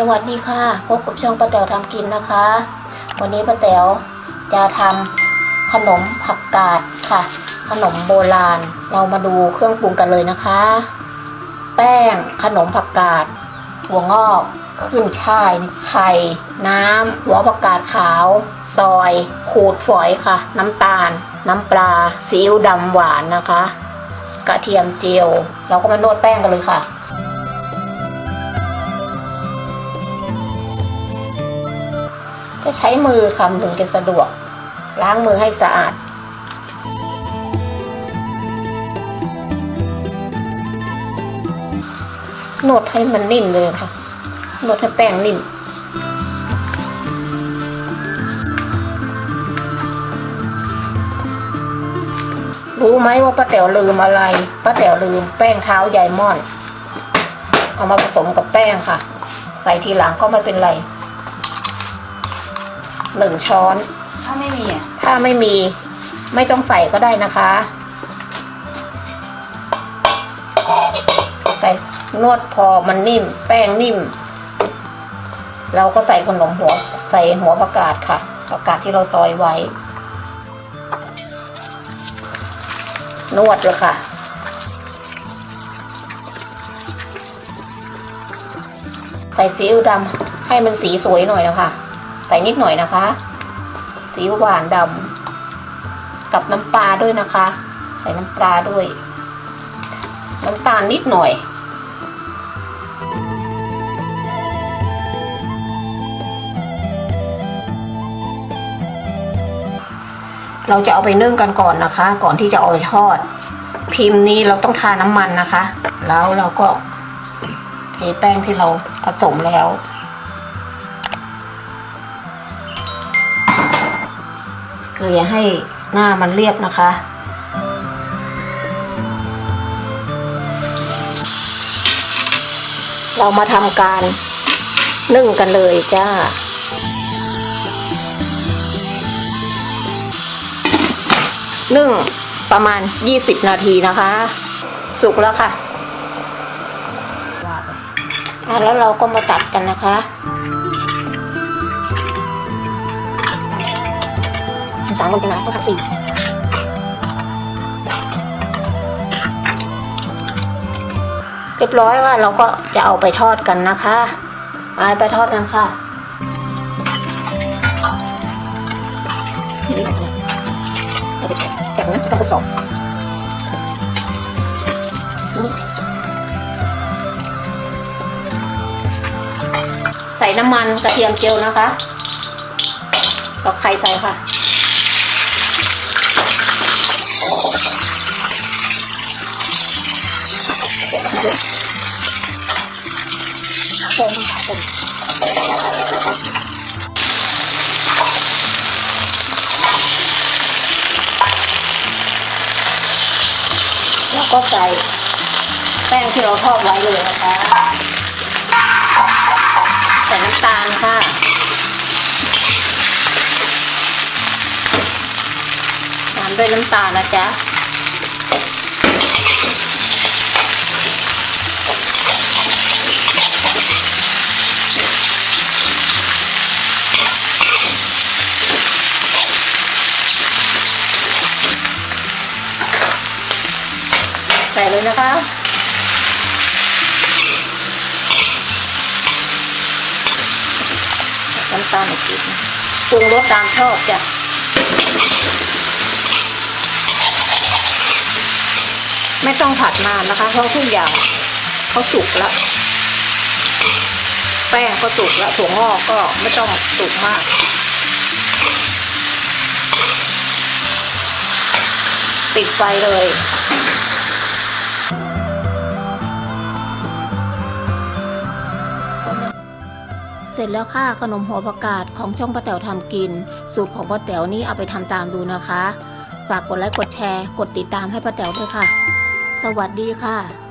สวัสดีค่ะ พบกับช่องป้าแต๋วทำกินนะคะ วันนี้ป้าแต๋วจะทำขนมผักกาดค่ะ ขนมโบราณ เรามาดูเครื่องปรุงกันเลยนะคะ แป้งขนมผักกาดถั่วงอกขึ้นช่ายไข่น้ำหัวผักกาดขาว ซอย ขูดฝอยค่ะ น้ำตาล น้ำปลาซีอิ๊วดำหวานนะคะ กระเทียมเจียว เราก็มานวดแป้งกันเลยค่ะ จะใช้มือคำถึงจะสะดวก ล้างมือให้สะอาดนวดให้มันนิ่มเลยค่ะนวดให้แป้งนิ่ม รู้ไหมว่าป้าแต๋วลืมอะไร ป้าแต๋วลืมแป้งเท้ายายม่อน เอามาผสมกับแป้งค่ะ ใส่ทีหลังก็ไม่เป็นไร หนึ่งช้อน ถ้าไม่มีอะถ้าไม่มีไม่ต้องใส่ก็ได้นะคะ ใส่นวดพอมันนิ่ม แป้งนิ่ม เราก็ใส่ขนมหัว ใส่หัวผักกาดค่ะผักกาดที่เราซอยไว้ นวดเลยค่ะใส่ซีอิ๊วดำให้มันสีสวยหน่อยนะคะ ใส่นิดหน่อยนะคะซีอิ๊วหวานดำกับน้ำปลาด้วยนะคะ ใส่น้ำปลาด้วย น้ำตาลนิดหน่อยเราจะเอาไปนึ่งกันก่อนนะคะ ก่อนที่จะเอาไปทอด พิมพ์นี้เราต้องทาน้ำมันนะคะ แล้วเราก็เทแป้งที่เราผสมแล้ว เกลี่ยให้หน้ามันเรียบนะคะ เรามาทำการนึ่งกันเลยจ้านึ่งประมาณ 20 นาทีนะคะ สุกแล้วค่ะอะแล้วเราก็มาตัดกันนะคะ สามคนจะมาต้องทำสี่เรียบร้อยค่ะเราก็จะเอาไปทอดกันนะคะไปไปทอดกันค่ะนี่ออกมาเอากะนต้องผสมใส่น้ำมันกระเทียมเจียวนะคะตอกไข่ใส่ค่ะ แล้วก็ใส่แป้งที่เราทอดไว้เลยนะคะใส่น้ำตาลค่ะตามด้วยน้ำตาลนะจ๊ะ เลยนะคะน้ำตาลอีกนิดนึงปรุงรสตามชอบจ้ะไม่ต้องผัดนานนะคะ เพราะทุกอย่างเขาสุกแล้ว แป้งก็สุกแล้วถั่วงอกก็ไม่ต้องสุกมากปิดไฟเลย สร็จแล้วค่ะขนมหัวประกาศของช่องป้าแต๋วทำกิน สูตรของป้าแต๋วนี่เอาไปทำตามดูนะคะ ฝากกดไลค์กดแชร์ กดติดตามให้ป้าแต๋วด้วยค่ะ สวัสดีค่ะ